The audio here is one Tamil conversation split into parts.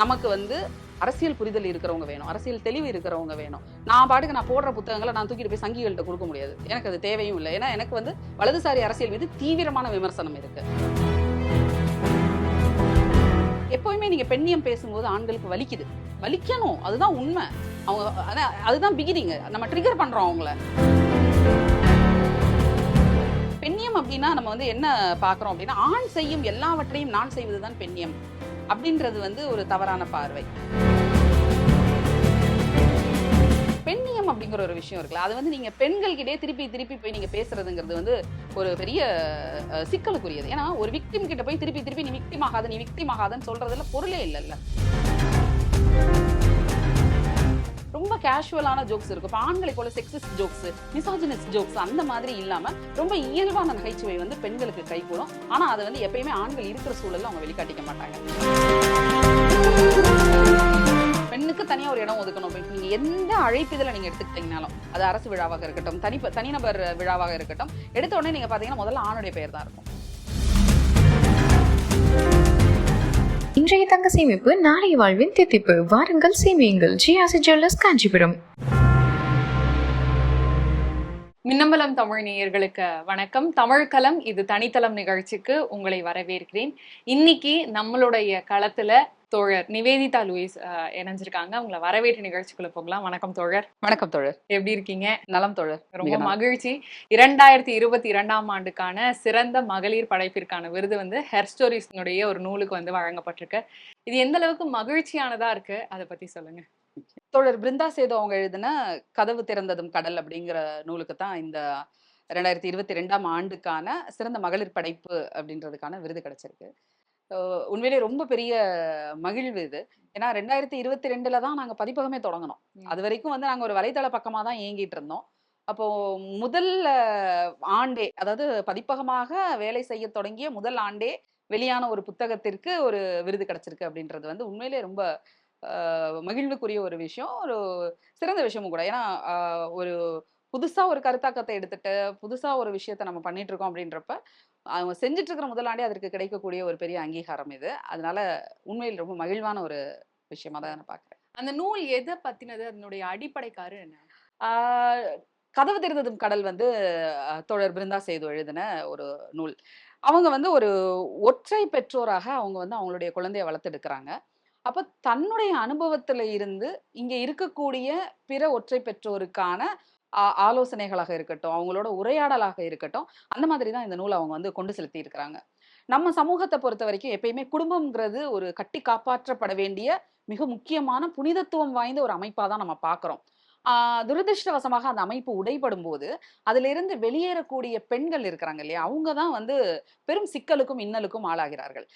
நமக்கு வந்து அரசியல் புரிதல் இருக்கிறவங்க வேணும். அரசியல் தெளிவு இருக்கிறவங்க வேணும். நான் பாட்டுக்கு நான் போடுற புத்தகங்களை நான் தூக்கிட்டு போய் சங்கிகள்கிட்ட கொடுக்க முடியாது. எனக்கு அது தேவையும் இல்லை. ஏன்னா எனக்கு வந்து வலதுசாரி அரசியல் மீது தீவிரமான விமர்சனம் இருக்கு. எப்பவுமே நீங்க பெண்ணியம் பேசும்போது ஆண்களுக்கு வலிக்குது. வலிக்கணும். அதுதான் உண்மை. அவங்க அதான் அதுதான் பிகினிங் நம்ம ட்ரிகர் பண்றோம் அவங்கள. பெண்ணியம் அப்படின்னா நம்ம வந்து என்ன பார்க்குறோம் அப்படின்னா ஆண் செய்யும் எல்லாவற்றையும் நான் செய்வதுதான் பெண்ணியம். அப்படின்றது வந்து ஒரு தவறான பார்வை. பெண்ணியம் அப்படிங்கிற ஒரு விஷயம் இருக்குல்ல அது வந்து நீங்க பெண்கள்கிட்டே திருப்பி திருப்பி போய் நீங்க பேசுறதுங்கிறது வந்து ஒரு பெரிய சிக்கலுக்குரியது. ஏன்னா ஒரு விக்டிம் கிட்ட போய் திருப்பி திருப்பி நீ விக்டிம் ஆகாத நீ விக்டிம் ஆகாதன்னு சொல்றதுல பொருளே இல்லைல்ல. ரொம்ப கேஷுவலான ஜோக்ஸ் இருக்கும் இப்போ ஆண்களை போல செக்ஸஸ் ஜோக்ஸ் மிசாஜினஸ் ஜோக்ஸ் அந்த மாதிரி இல்லாம ரொம்ப இயல்பான நகைச்சுவை வந்து பெண்களுக்கு கைகூடும். ஆனா அதை வந்து எப்பயுமே ஆண்கள் இருக்கிற சூழல்ல அவங்க வெளிக்காட்டிக்க மாட்டாங்க. பெண்ணுக்கு தனியா ஒரு இடம் ஒதுக்கணும். நீங்கள் நீங்க எந்த அழைப்பிதழை நீங்க எடுத்துக்கிட்டீங்கனாலும் அது அரசு விழாவாக இருக்கட்டும் தனி தனிநபர் விழாவாக இருக்கட்டும் எடுத்த உடனே நீங்க பாத்தீங்கன்னா முதல்ல ஆணுடைய பெயர் தான் இருக்கும். இன்றைய தங்க சேமிப்பு நாளைய வாழ்வின் தித்திப்பு. வாருங்கள் சேமியுங்கள். ஜிஆசி ஜுவல்லர்ஸ் காஞ்சிபுரம். மின்னம்பலம் தமிழ் நேயர்களுக்கு வணக்கம். தமிழ்கலம் இது தனித்தளம் நிகழ்ச்சிக்கு உங்களை வரவேற்கிறேன். இன்னைக்கு நம்மளுடைய களத்துல தோழர் நிவேதிதா லூயிஸ் இணைஞ்சிருக்காங்க. அவங்கள வரவேற்று நிகழ்ச்சிக்குள்ள போகலாம். வணக்கம் தோழர். வணக்கம் தோழர். எப்படி இருக்கீங்க? நலம் தோழர். ரொம்ப. மகிழ்ச்சி இரண்டாயிரத்தி இருபத்தி இரண்டாம் ஆண்டுக்கான சிறந்த மகளிர் படைப்பிற்கான விருது வந்து ஹெர் ஸ்டோரிஸ்னுடைய ஒரு நூலுக்கு வந்து வழங்கப்பட்டிருக்கு. இது எந்த அளவுக்கு மகிழ்ச்சியானதா இருக்கு? அதை பத்தி சொல்லுங்க. தோழர் பிருந்தா சேது அவங்க எழுதின கதவு திறந்ததும் கடல் அப்படிங்கிற நூலுக்கு தான் இந்த ரெண்டாயிரத்தி இருபத்தி ரெண்டாம் ஆண்டுக்கான சிறந்த மகளிர் படைப்பு அப்படின்றதுக்கான விருது கிடைச்சிருக்கு. உண்மையிலேயே ரொம்ப பெரிய மகிழ்வு இது. ஏன்னா ரெண்டாயிரத்தி இருபத்தி ரெண்டுல தான் நாங்க பதிப்பகமே தொடங்கினோம். அது வரைக்கும் வந்து நாங்க ஒரு வலைதள பக்கமா தான் இயங்கிட்டு இருந்தோம். அப்போ முதல் ஆண்டே அதாவது பதிப்பகமாக வேலை செய்ய தொடங்கிய முதல் ஆண்டே வெளியான ஒரு புத்தகத்திற்கு ஒரு விருது கிடைச்சிருக்கு அப்படின்றது வந்து உண்மையிலேயே ரொம்ப மகிழ்வுக்குரிய ஒரு விஷயம். ஒரு சிறந்த விஷயமும் கூட. ஏன்னா ஒரு புதுசா ஒரு கருத்தாக்கத்தை எடுத்துட்டு புதுசா ஒரு விஷயத்த நம்ம பண்ணிட்டு இருக்கோம் அப்படின்றப்ப அவங்க செஞ்சுட்டு இருக்கிற முதலாண்டே அதற்கு கிடைக்கக்கூடிய ஒரு பெரிய அங்கீகாரம் இது. அதனால உண்மையில் ரொம்ப மகிழ்வான ஒரு விஷயமா தான் நான் பார்க்குறேன். அந்த நூல் எதை பத்தினது? அதனுடைய அடிப்படைக்காரு என்ன? கதவு திறந்ததும் கடல் வந்து தோழர் பிருந்தா சேது எழுதின ஒரு நூல். அவங்க வந்து ஒரு ஒற்றை பெற்றோராக அவங்க வந்து அவங்களுடைய குழந்தைய வளர்த்தெடுக்கிறாங்க. அப்ப தன்னுடைய அனுபவத்துல இருந்து இங்க இருக்கக்கூடிய பிற ஒற்றை பெற்றோருக்கான ஆலோசனைகளாக இருக்கட்டும் அவங்களோட உரையாடலாக இருக்கட்டும் அந்த மாதிரி தான் இந்த நூலை அவங்க வந்து கொண்டு செலுத்தி இருக்கிறாங்க நம்ம சமூகத்தை பொறுத்த வரைக்கும் எப்பயுமே குடும்பம்ங்கிறது ஒரு கட்டி காப்பாற்றப்பட வேண்டிய மிக முக்கியமான புனிதத்துவம் வாய்ந்த ஒரு அமைப்பா தான் நம்ம பார்க்குறோம். துரதிர்ஷ்டவசமாக அந்த அமைப்பு உடைபடும் போது அதுல இருந்து வெளியேறக்கூடிய பெண்கள் இருக்கிறாங்க இல்லையா? அவங்க தான் வந்து பெரும் சிக்கலுக்கும் இன்னலுக்கும் ஆளாகிறார்கள்.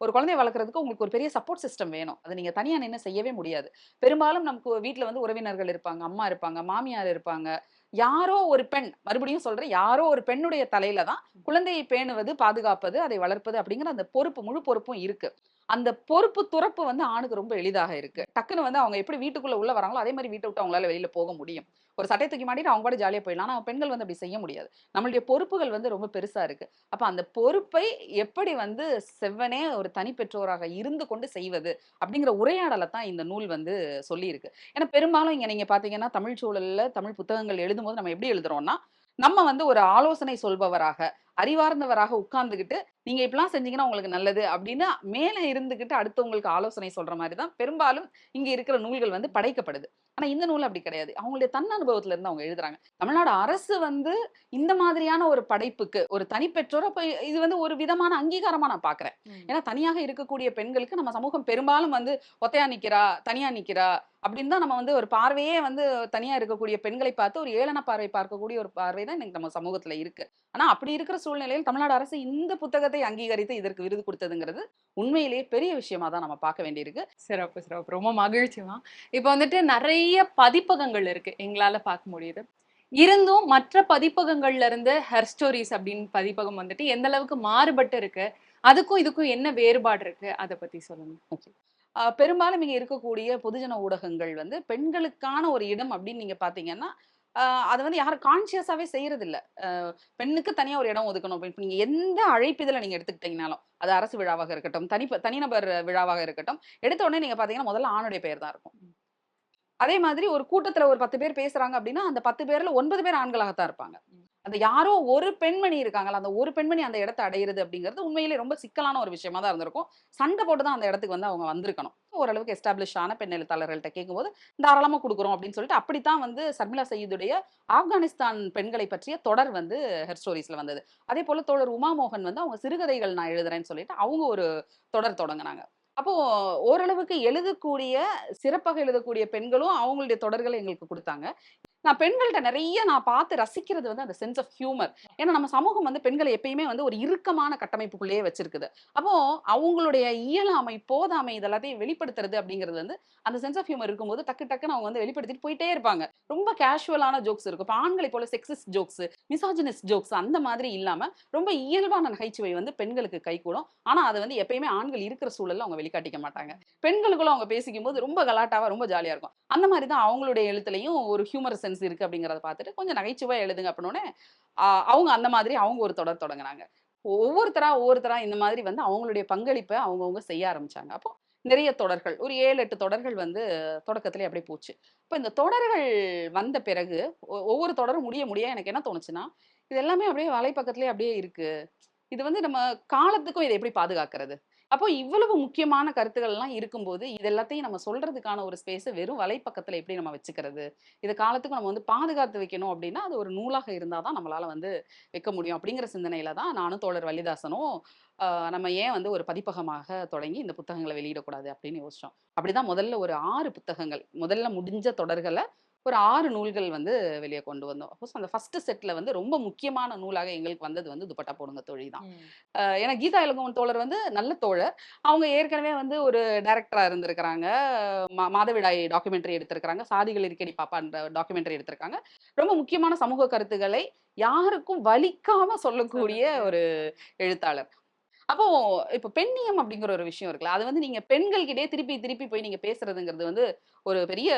ஒரு குழந்தைய வளர்க்குறதுக்கு உங்களுக்கு ஒரு பெரிய சப்போர்ட் சிஸ்டம் வேணும். அதை நீங்க தனியா நின்று செய்யவே முடியாது. பெரும்பாலும் நமக்கு வீட்ல வந்து உறவினர்கள் இருப்பாங்க அம்மா இருப்பாங்க மாமியார் இருப்பாங்க. யாரோ ஒரு பெண் மறுபடியும் சொல்றேன் யாரோ ஒரு பெண்ணுடைய தலையில தான் குழந்தையை பேணுவது பாதுகாப்பது அதை வளர்ப்பது அப்படிங்கிற அந்த பொறுப்பு முழு பொறுப்பும் இருக்கு. அந்த பொறுப்பு துறப்பு வந்து ஆணுக்கு ரொம்ப எளிதாக இருக்கு. டக்குன்னு வந்து அவங்க எப்படி வீட்டுக்குள்ள உள்ள வராங்களோ அதே மாதிரி வீட்டை விட்டு அவங்களால வெளியில போக முடியும். ஒரு சட்டை தூக்கி மாட்டி அவங்க கூட ஜாலியாக போயிடலாம். ஆனால் பெண்கள் வந்து அப்படி செய்ய முடியாது. நம்மளுடைய பொறுப்புகள் வந்து ரொம்ப பெருசாக இருக்கு. அப்போ அந்த பொறுப்பை எப்படி வந்து செவ்வனே ஒரு தனி பெற்றோராக இருந்து கொண்டு செய்வது அப்படிங்கிற உரையாடலை தான் இந்த நூல் வந்து சொல்லியிருக்கு. ஏன்னா பெரும்பாலும் இங்கே நீங்கள் பார்த்தீங்கன்னா தமிழ் சூழலில் தமிழ் புத்தகங்கள் எழுதும்போது நம்ம எப்படி எழுதுறோம்னா நம்ம வந்து ஒரு ஆலோசனை சொல்பவராக அறிவார்ந்தவராக உட்கார்ந்துகிட்டு நீங்க இப்படிலாம் செஞ்சீங்கன்னா உங்களுக்கு நல்லது அப்படின்னு மேலே இருந்துகிட்டு அடுத்தவங்களுக்கு ஆலோசனை சொல்ற மாதிரி தான் பெரும்பாலும் இங்க இருக்கிற நூல்கள் வந்து படைக்கப்படுது. ஆனா இந்த நூல் அப்படி கிடையாது. அவங்களுடைய தன் அனுபவத்துல இருந்து அவங்க எழுதுறாங்க. தமிழ்நாடு அரசு வந்து இந்த மாதிரியான ஒரு படைப்புக்கு ஒரு தனிப்பெற்றோர் அப்ப இது வந்து ஒரு விதமான அங்கீகாரமா நான் பாக்குறேன். ஏன்னா தனியாக இருக்கக்கூடிய பெண்களுக்கு நம்ம சமூகம் பெரும்பாலும் வந்து ஒத்தையா நிக்கிறா தனியா நிக்கிறா அப்படின்னு தான் நம்ம வந்து ஒரு பார்வையே வந்து தனியா இருக்கக்கூடிய பெண்களை பார்த்து ஒரு ஏளன பார்வை பார்க்கக்கூடிய ஒரு பார்வை தான் இன்னைக்கு நம்ம சமூகத்துல இருக்கு. ஆனா அப்படி இருக்கிற சூழ்நிலையில் தமிழ்நாடு அரசு இந்த புத்தகத்தை அங்கீகரித்து இதற்கு விருது கொடுத்ததுங்கிறது உண்மையிலேயே பெரிய விஷயமா தான் நம்ம பார்க்க வேண்டியிருக்கு. சிறப்பு சிறப்பு. ரொம்ப மகிழ்ச்சிமா இப்போ வந்துட்டு நிறைய பதிப்பகங்கள் இருக்கு. எங்களால பார்க்க முடியுது. இருந்தும் மற்ற பதிப்பகங்கள்ல இருந்து ஹெர் ஸ்டோரிஸ் அப்படின்னு பதிப்பகம் வந்துட்டு எந்த அளவுக்கு மாறுபட்டு இருக்கு? அதுக்கும் இதுக்கும் என்ன வேறுபாடு இருக்கு? அதை பத்தி சொல்லுங்க. பெரும்பாலும் இங்க இருக்கக்கூடிய பொதுஜன ஊடகங்கள் வந்து பெண்களுக்கான ஒரு இடம் அப்படின்னு நீங்க பாத்தீங்கன்னா அதை வந்து யாரும் கான்சியஸாவே செய்யறது இல்ல ஆஹ் பெண்ணுக்கு தனியா ஒரு இடம் ஒதுக்கணும். இப்ப நீங்க எந்த அழைப்பிதழ நீங்க எடுத்துக்கிட்டீங்கனாலும் அது அரசு விழாவாக இருக்கட்டும் தனி தனிநபர் விழாவாக இருக்கட்டும் எடுத்த உடனே நீங்க பாத்தீங்கன்னா முதல்ல ஆணுடைய பெயர் தான் இருக்கும். அதே மாதிரி ஒரு கூட்டத்துல ஒரு பத்து பேர் பேசுறாங்க அப்படின்னா அந்த பத்து பேர்ல ஒன்பது பேர் ஆண்களாகத்தான் இருப்பாங்க. அந்த யாரோ ஒரு பெண்மணி இருக்காங்களா அந்த ஒரு பெண்மணி அந்த இடத்தை அடையிறது அப்படிங்கிறது உண்மையிலே ரொம்ப சிக்கலான ஒரு விஷயமா தான் இருந்திருக்கும். சண்டை போட்டு தான் அந்த இடத்துக்கு வந்து அவங்க வந்திருக்கணும். ஓரளவுக்கு எஸ்டாப்ளிஷ் ஆன பெண் எழுத்தாளர்கள்ட்ட கேட்கும்போது தாராளமா கொடுக்குறோம் அப்படின்னு சொல்லிட்டு அப்படித்தான் வந்து சர்மிளா சயீதுடைய ஆப்கானிஸ்தான் பெண்களை பற்றிய தொடர் வந்து ஹெர் ஸ்டோரிஸ்ல வந்தது. அதே போல தோழர் உமாமோகன் வந்து அவங்க சிறுகதைகள் நான் எழுதுறேன்னு சொல்லிட்டு அவங்க ஒரு தொடர் தொடங்குனாங்க. அப்போ ஓரளவுக்கு எழுதக்கூடிய சிறப்பாக எழுதக்கூடிய பெண்களும் அவங்களுடைய தொடர்களை எங்களுக்கு கொடுத்தாங்க. நான் பெண்கள்கிட்ட நிறைய நான் பார்த்து ரசிக்கிறது வந்து அந்த சென்ஸ் ஆஃப் ஹியூமர் ஏன்னா நம்ம சமூகம் வந்து பெண்களை எப்பயுமே வந்து ஒரு இறுக்கமான கட்டமைப்புக்குள்ளேயே வச்சிருக்குது. அப்போ அவங்களுடைய இயலாமை போதாமை இதெல்லாத்தையும் வெளிப்படுத்துறது அப்படிங்கிறது வந்து அந்த சென்ஸ் ஆஃப் ஹியூமர் இருக்கும்போது டக்கு டக்குன்னு அவங்க வந்து வெளிப்படுத்திட்டு போயிட்டே இருப்பாங்க. ரொம்ப கேஷுவலான ஜோக்ஸ் இருக்கும். இப்போ ஆண்களை போல செக்ஸிஸ்ட் ஜோக்ஸ் மிசாஜினிஸ்ட் ஜோக்ஸ் அந்த மாதிரி இல்லாம ரொம்ப இயல்பான நகைச்சுவை வந்து பெண்களுக்கு கைகூடும். ஆனா அதை வந்து எப்பயுமே ஆண்கள் இருக்கிற சூழல்ல அவங்க வெளிக்காட்டிக்க மாட்டாங்க. பெண்களுக்குள்ள அவங்க பேசிக்கும் போது ரொம்ப கலாட்டாவா ரொம்ப ஜாலியா இருக்கும். அந்த மாதிரி தான் அவங்களுடைய எழுத்துலையும் ஒரு ஹியூமர் சென்ஸ் இருக்கு அப்படிங்கறத பார்த்துட்டு கொஞ்சம் நகைச்சுவை எழுதுங்க அப்படின்னோடனே அவங்க அந்த மாதிரி அவங்க ஒரு தொடர் தொடங்குனாங்க. ஒவ்வொருத்தரா ஒவ்வொருத்தரா இந்த மாதிரி வந்து அவங்களுடைய பங்களிப்பை அவங்கவுங்க செய்ய ஆரம்பிச்சாங்க. அப்போ நிறைய தொடர்கள் ஒரு ஏழு எட்டு தொடர்கள் வந்து தொடக்கத்திலே அப்படியே போச்சு. இப்போ இந்த தொடர்கள் வந்த பிறகு ஒவ்வொரு தொடரும் முடிய முடிய எனக்கு என்ன தோணுச்சுன்னா இது எல்லாமே அப்படியே வலைப்பக்கத்துலேயே அப்படியே இருக்கு. இது வந்து நம்ம காலத்துக்கும் இதை எப்படி பாதுகாக்கிறது? அப்போ இவ்வளவு முக்கியமான கருத்துக்கள் எல்லாம் இருக்கும்போது இது எல்லாத்தையும் நம்ம சொல்றதுக்கான ஒரு ஸ்பேஸ் வெறும் வலைப்பக்கத்துல எப்படி நம்ம வச்சுக்கிறது? இது காலத்துக்கு நம்ம வந்து பாதுகாத்து வைக்கணும் அப்படின்னா அது ஒரு நூலாக இருந்தாதான் நம்மளால வந்து வைக்க முடியும். அப்படிங்கிற சிந்தனையில தான் நானும் தோழர் வள்ளிதாசனும் நம்ம ஏன் வந்து ஒரு பதிப்பகமாக தொடங்கி இந்த புத்தகங்களை வெளியிடக்கூடாது அப்படின்னு யோசிச்சோம். அப்படிதான் முதல்ல ஒரு ஆறு புத்தகங்கள் முதல்ல முடிஞ்ச தொடர்களை ஒரு ஆறு நூல்கள் வந்து வெளியே கொண்டு வந்தோம். அப்போ அந்த ஃபர்ஸ்ட் செட்ல வந்து ரொம்ப முக்கியமான நூலாக எங்களுக்கு வந்தது வந்து துப்பட்டா போடுங்க தொழில் தான். ஏன்னா கீதா இளங்கோவன் தோழர் வந்து நல்ல தோழர். அவங்க ஏற்கனவே வந்து ஒரு டைரக்டரா இருந்திருக்கிறாங்க. மா- மாதவிடாய் டாக்குமெண்ட்ரி எடுத்திருக்கிறாங்க. சாதிகள் இருக்கடி பாப்பான்ற டாக்குமெண்ட்ரி எடுத்திருக்காங்க. ரொம்ப முக்கியமான சமூக கருத்துக்களை யாருக்கும் வலிக்காம சொல்லக்கூடிய ஒரு எழுத்தாளர். அப்போ இப்போ பெண்ணியம் அப்படிங்கிற ஒரு விஷயம் இருக்குல்ல அது வந்து நீங்க பெண்கள்கிட்டயே திருப்பி திருப்பி போய் நீங்க பேசுறதுங்கிறது வந்து ஒரு பெரிய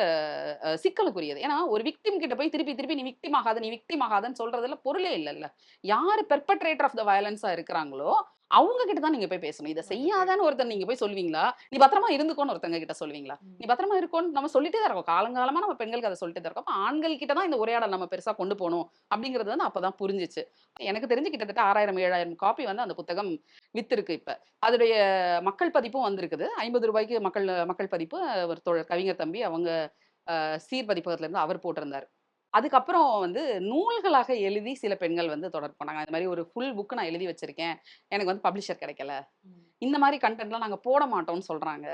சிக்கலுக்குரியது. ஏன்னா ஒரு விக்டிம் கிட்ட போய் திருப்பி திருப்பி நீ விக்டிம் ஆகாத நீ விக்டிம் ஆகாதன்னு சொல்றதுல பொருளே இல்லைல்ல. யாரு பெர்பட்ரேட்டர் ஆஃப் த வயலன்ஸா இருக்கிறாங்களோ அவங்க கிட்ட தான் நீங்க போய் பேசணும். இதை செய்யாதான்னு ஒருத்தர் நீங்க போய் சொல்வீங்களா? நீ பத்திரமா இருந்துக்கோன்னு ஒருத்தங்க கிட்ட சொல்வீங்களா? நீ பத்திரமா இருக்கோன்னு நம்ம சொல்லிட்டே தான் இருக்கோம். காலங்காலமா நம்ம பெண்களுக்கு அதை சொல்லிட்டே தான் இருக்கோம். அப்ப ஆண்கள் கிட்ட தான் இந்த உரையாடல் நம்ம பெருசா கொண்டு போகணும் அப்படிங்கிறது வந்து அப்பதான் புரிஞ்சுச்சு. எனக்கு தெரிஞ்சு கிட்டத்தட்ட ஆறாயிரம் ஏழாயிரம் காப்பி வந்து அந்த புத்தகம் வித்திருக்கு இப்ப. அதோடைய மக்கள் பதிப்பும் வந்திருக்குது. ஐம்பது ரூபாய்க்கு மக்கள் மக்கள் பதிப்பு. ஒரு தோழர் கவிஞர் தம்பி அவங்க சீர் பதிப்பகத்துல இருந்து அவர் போட்டிருந்தார். அதுக்கப்புறம் வந்து நூல்களாக எழுதி சில பெண்கள் வந்து தொடர் பண்ணாங்க இந்த மாதிரி ஒரு ஃபுல் புக் நான் எழுதி வச்சிருக்கேன். எனக்கு வந்து பப்ளிஷர் கிடைக்கல. இந்த மாதிரி கண்டென்ட்லாம் நாங்க போட மாட்டோம்னு சொல்றாங்க.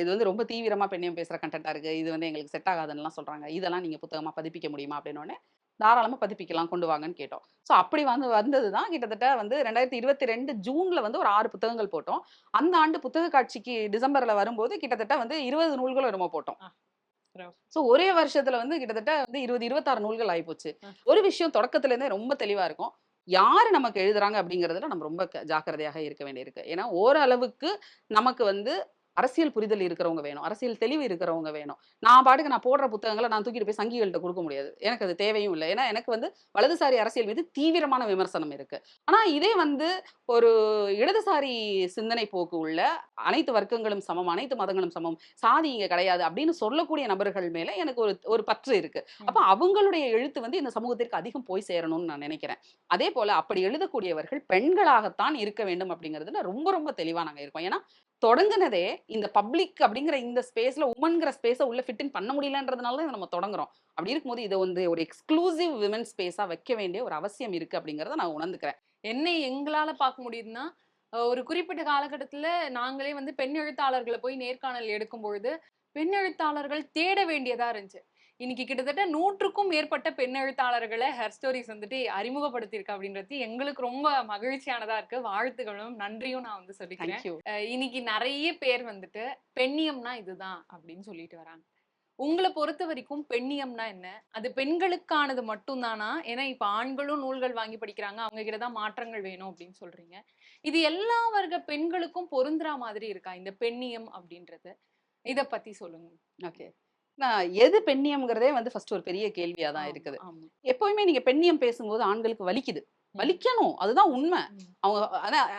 இது வந்து ரொம்ப தீவிரமா பெண்ணியம் பேசுற கண்டென்ட்டா இருக்கு. இது வந்து எங்களுக்கு செட் ஆகாதுன்னுலாம் சொல்றாங்க. இதெல்லாம் நீங்க புத்தகமா பதிப்பிக்க முடியுமா? அப்படின்னு உடனே தாராளமா பதிப்பிக்கலாம் கொண்டு வாங்கன்னு கேட்டோம். ஸோ அப்படி வந்து வந்தது தான் கிட்டத்தட்ட வந்து ரெண்டாயிரத்தி இருபத்தி ரெண்டு ஜூன்ல வந்து ஒரு ஆறு புத்தகங்கள் போட்டோம். அந்த ஆண்டு புத்தக காட்சிக்கு டிசம்பர்ல வரும்போது கிட்டத்தட்ட வந்து இருபது நூல்கள் ரொம்ப போட்டோம். ஸோ ஒரே வருஷத்துல வந்து கிட்டத்தட்ட வந்து இருபது இருபத்தாறு நூல்கள் ஆயிப்போச்சு. ஆ. ஒரு விஷயம் தொடக்கத்துல இருந்தே ரொம்ப தெளிவா இருக்கும். யாரு நமக்கு எழுதுறாங்க அப்படிங்கறதுல நம்ம ரொம்ப ஜாக்கிரதையாக இருக்க வேண்டியிருக்கு. ஏன்னா ஓரளவுக்கு நமக்கு வந்து அரசியல் புரிதல் இருக்கிறவங்க வேணும். அரசியல் தெளிவு இருக்கிறவங்க வேணும். நான் பாட்டுக்கு நான் போடுற புத்தகங்களை நான் தூக்கிட்டு போய் சங்கிகள்கிட்ட கொடுக்க முடியாது. எனக்கு அது தேவையும் இல்லை. ஏன்னா எனக்கு வந்து வலதுசாரி அரசியல் மீது தீவிரமான விமர்சனம் இருக்கு. ஆனா இதே வந்து ஒரு இடதுசாரி சிந்தனை போக்கு உள்ள அனைத்து வர்க்கங்களும் சமம் அனைத்து மதங்களும் சமம் சாதி இங்க கிடையாது அப்படின்னு சொல்லக்கூடிய நபர்கள் மேல எனக்கு ஒரு ஒரு பற்று இருக்கு. அப்ப அவங்களுடைய எழுத்து வந்து இந்த சமூகத்திற்கு அதிகம் போய் சேரணும்னு நான் நினைக்கிறேன். அதே போல அப்படி எழுதக்கூடியவர்கள் பெண்களாகத்தான் இருக்க வேண்டும் அப்படிங்கிறதுல ரொம்ப ரொம்ப தெளிவா நாங்க இருக்கோம். ஏன்னா தொடங்குனதே இந்த பப்ளிக் அப்படிங்கிற இந்த ஸ்பேஸ்ல உமன்கிற ஸ்பேஸை உள்ள ஃபிட் இன் பண்ண முடியலன்றதுனால தான் நம்ம தொடங்குறோம். அப்படி இருக்கும்போது இதை வந்து ஒரு எக்ஸ்க்ளூசிவ் விமன் ஸ்பேஸா வைக்க வேண்டிய ஒரு அவசியம் இருக்கு அப்படிங்கறத நான் உணர்ந்துக்கிறேன். என்ன எங்களால பார்க்க முடியுதுன்னா ஒரு குறிப்பிட்ட காலகட்டத்துல நாங்களே வந்து பெண் எழுத்தாளர்களை போய் நேர்காணல் எடுக்கும் பொழுது பெண் எழுத்தாளர்கள் தேட வேண்டியதா இருந்துச்சு. இன்னைக்கு கிட்டத்தட்ட நூற்றுக்கும் மேற்பட்ட பெண் எழுத்தாளர்களை ஹெர் ஸ்டோரிஸ் வந்துட்டு அறிமுகப்படுத்தியிருக்கு அப்படின்றது எங்களுக்கு ரொம்ப மகிழ்ச்சியானதா இருக்கு. வாழ்த்துகளும் நன்றியும் நான் வந்து சொல்லிக்கிறேன். இன்னைக்கு நிறைய பேர் வந்துட்டு பெண்ணியம்னா இதுதான் அப்படின்னு சொல்லிட்டு வராங்க. உங்களை பொறுத்த வரைக்கும் பெண்ணியம்னா என்ன? அது பெண்களுக்கானது மட்டும்தானா? ஏன்னா இப்ப ஆண்களும் நூல்கள் வாங்கி படிக்கிறாங்க. அவங்க கிட்ட தான் மாற்றங்கள் வேணும் அப்படின்னு சொல்றீங்க. இது எல்லா வர்க்க பெண்களுக்கும் பொருந்துற மாதிரி இருக்கா இந்த பெண்ணியம் அப்படின்றது? இத பத்தி சொல்லுங்க. ஓகே எது பெண்ணியம்ங்கிறதே வந்து ஃபர்ஸ்ட் ஒரு பெரிய கேள்வியா தான் இருக்குது. எப்பவுமே நீங்க பெண்ணியம் பேசும்போது ஆண்களுக்கு வலிக்குது. வலிக்கணும் அதுதான் உண்மை. அவங்க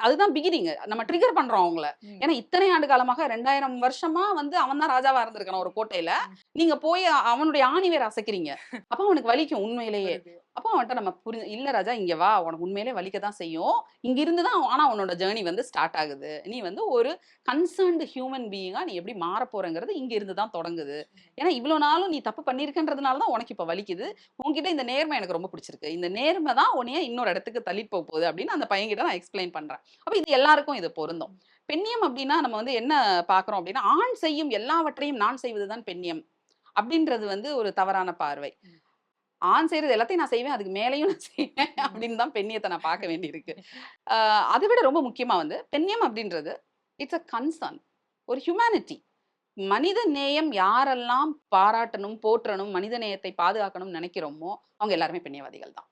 அதுதான் பிகினிங் நம்ம ட்ரிகர் பண்றோம் அவங்கள. ஏன்னா இத்தனை ஆண்டு காலமாக ரெண்டாயிரம் வருஷமா வந்து அவன் தான் ராஜாவா இருந்திருக்கான் ஒரு கோட்டையில. நீங்க போய் அவனுடைய ஆணி வேற அசைக்கிறீங்க அப்ப அவனுக்கு வலிக்கும் உண்மையிலேயே. அப்போ அவன்கிட்ட நம்ம புரிஞ்சு இல்ல ராஜா இங்க வா உனக்கு உண்மையிலே வலிக்க தான் செய்யும். இங்கிருந்து தான் ஆனா உன்னோட ஜேர்னி வந்து ஸ்டார்ட் ஆகுது. நீ வந்து ஒரு கன்சர்ன்டு ஹியூமன் பீயிங்காக நீ எப்படி மாற போகிறங்கிறது இங்க இருந்து தான் தொடங்குது. ஏன்னா இவ்வளவு நாளும் நீ தப்பு பண்ணியிருக்கன்றதுனால தான் உனக்கு இப்ப வலிக்குது. உங்ககிட்ட இந்த நேர்மை எனக்கு ரொம்ப பிடிச்சிருக்கு. இந்த நேர்மை தான் உன்னைய இன்னொரு இடத்துக்கு தள்ளிட்டு போக போகுது அப்படின்னு அந்த பையன்கிட்ட நான் எக்ஸ்பிளைன் பண்றேன். அப்போ இது எல்லாருக்கும் இது பொருந்தும். பெண்ணியம் அப்படின்னா நம்ம வந்து என்ன பாக்குறோம் அப்படின்னா ஆண் செய்யும் எல்லாவற்றையும் நான் செய்வதுதான் பெண்ணியம். அப்படின்றது வந்து ஒரு தவறான பார்வை. ஆண் செய்யறது எல்லாத்தையும் நான் செய்வேன் அதுக்கு மேலேயும் நான் செய்வேன் அப்படின்னு தான் பெண்ணியத்தை நான் பார்க்க வேண்டியிருக்கு. அதை விட ரொம்ப முக்கியமா வந்து பெண்ணியம் அப்படின்றது இட்ஸ் அ கன்சர்ன் ஒரு ஹியூமனிட்டி மனித நேயம் யாரெல்லாம் பாராட்டணும் போற்றணும் மனித நேயத்தை பாதுகாக்கணும்னு நினைக்கிறோமோ அவங்க எல்லாருமே பெண்ணியவாதிகள் தான்.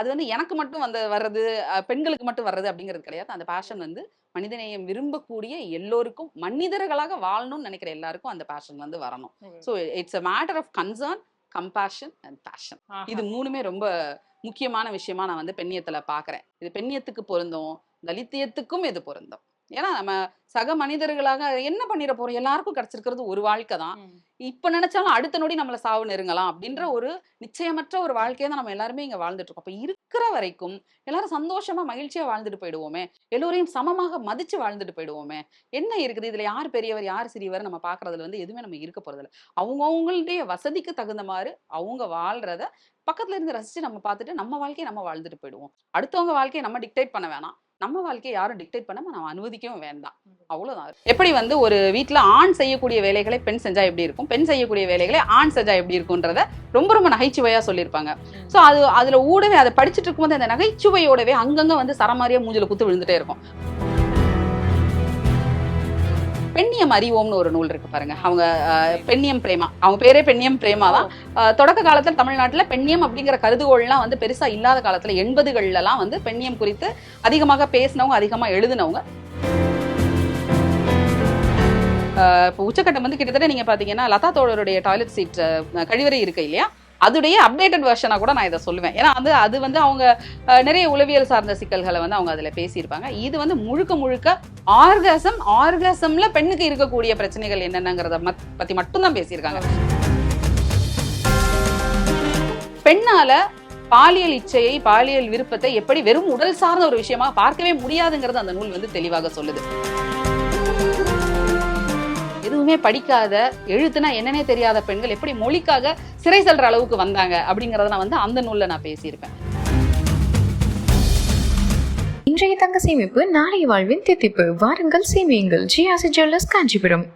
அது வந்து எனக்கு மட்டும் வந்து வர்றது பெண்களுக்கு மட்டும் வர்றது அப்படிங்கிறது கிடையாது. அந்த பேஷன் வந்து மனிதநேயம் விரும்பக்கூடிய எல்லோருக்கும் மனிதர்களாக வாழணும்னு நினைக்கிற எல்லாருக்கும் அந்த பேஷன் வந்து வரணும். So it's a matter of concern compassion and passion. இது மூணுமே ரொம்ப முக்கியமான விஷயமா நான் வந்து பெண்ணியத்துல பாக்குறேன். இது பெண்ணியத்துக்கு பொருந்தும் தலித்தியத்துக்கும் இது பொருந்தும். ஏன்னா நம்ம சக மனிதர்களாக என்ன பண்ணிட போறோம்? எல்லாருக்கும் கிடைச்சிருக்கிறது ஒரு வாழ்க்கை தான். இப்ப நினைச்சாலும் அடுத்த நொடி நம்மள சாவு நெருங்கலாம் அப்படின்ற ஒரு நிச்சயமற்ற ஒரு வாழ்க்கையை தான் நம்ம எல்லாருமே இங்க வாழ்ந்துட்டு இருக்கோம். அப்ப இருக்கிற வரைக்கும் எல்லாரும் சந்தோஷமா மகிழ்ச்சியா வாழ்ந்துட்டு போயிடுவோமே? எல்லோரையும் சமமாக மதிச்சு வாழ்ந்துட்டு போயிடுவோமே? என்ன இருக்குது? இதுல யார் பெரியவர் யார் சிறியவர் நம்ம பாக்குறதுல வந்து எதுவுமே நம்ம இருக்க போறதில்ல அவங்கவுங்களுடைய வசதிக்கு தகுந்த மாதிரி அவங்க வாழ்றத பக்கத்துல இருந்து ரசிச்சு நம்ம பார்த்துட்டு நம்ம வாழ்க்கையை நம்ம வாழ்ந்துட்டு போயிடுவோம். அடுத்தவங்க வாழ்க்கையை நம்ம டிக்டேட் பண்ண வேணாம். நம்ம வாழ்க்கையை யாரும் டிக்டேட் பண்ணாம நம்ம அனுமதிக்கவும் வேண்டாம். அவ்வளவுதான். எப்படி வந்து ஒரு வீட்ல ஆண் செய்யக்கூடிய வேலைகளை பெண் செஞ்சா எப்படி இருக்கும்? பெண் செய்யக்கூடிய வேலைகளை ஆண் செஞ்சா எப்படி இருக்கும்ன்றத ரொம்ப ரொம்ப நகைச்சுவையா சொல்லியிருப்பாங்க. சோ அது அதுல ஊடவே அதை படிச்சுட்டு இருக்கும்போது அந்த நகைச்சுவையோடவே அங்கங்க வந்து சரமாரியா மூஞ்சில குத்து விழுந்துட்டே இருக்கும். பெண்ணியம் அறிவோம்னு ஒரு நூல் இருக்கு பாருங்க. அவங்க பெண்ணியம் பிரேமா. அவங்க பேரே பெண்ணியம் பிரேமா தான் தொடக்க காலத்துல தமிழ்நாட்டுல பெண்ணியம் அப்படிங்கிற கருதுகோள்லாம் வந்து பெருசா இல்லாத காலத்துல எண்பதுகள்ல எல்லாம் வந்து பெண்ணியம் குறித்து அதிகமாக பேசினவங்க அதிகமா எழுதினவங்க. இப்போ உச்சக்கட்டம் வந்து கிட்டத்தட்ட நீங்க பாத்தீங்கன்னா லதா தோழருடைய டாய்லெட் சீட் கழிவறை இருக்கு இல்லையா? அதுடைய அப்டேட்டட் வெர்ஷனா கூட நான் இதை சொல்லுவேன். ஏன்னா வந்து அது வந்து அவங்க நிறைய உளவியல் சார்ந்த சிக்கல்களை வந்து அவங்க அதுல பேசியிருப்பாங்க. இது வந்து முழுக்க முழுக்க ஆர்காசம் ஆர்காசம்ல பெண்ணுக்கு இருக்கக்கூடிய பிரச்சனைகள் என்னென்னங்கிறத மத்- பத்தி மட்டும்தான் பேசியிருக்காங்க. பெண்ணால பாலியல் இச்சையை பாலியல் விருப்பத்தை எப்படி வெறும் உடல் சார்ந்த ஒரு விஷயமா பார்க்கவே முடியாதுங்கிறது அந்த நூல் வந்து தெளிவாக சொல்லுது. எதுவுமே படிக்காத எழுத்துனா என்னன்னே தெரியாத பெண்கள் எப்படி மொழிக்காக சிறை செல்ற அளவுக்கு வந்தாங்க அப்படிங்கறத நான் வந்து அந்த நூல்ல நான் பேசியிருப்பேன். இன்றைய தங்க சேமிப்பு நாளைய வாழ்வின் தித்திப்பு. வாருங்கள் சேமியுங்கள். ஜிஆசி ஜுவல்லர்ஸ் காஞ்சிபுரம்.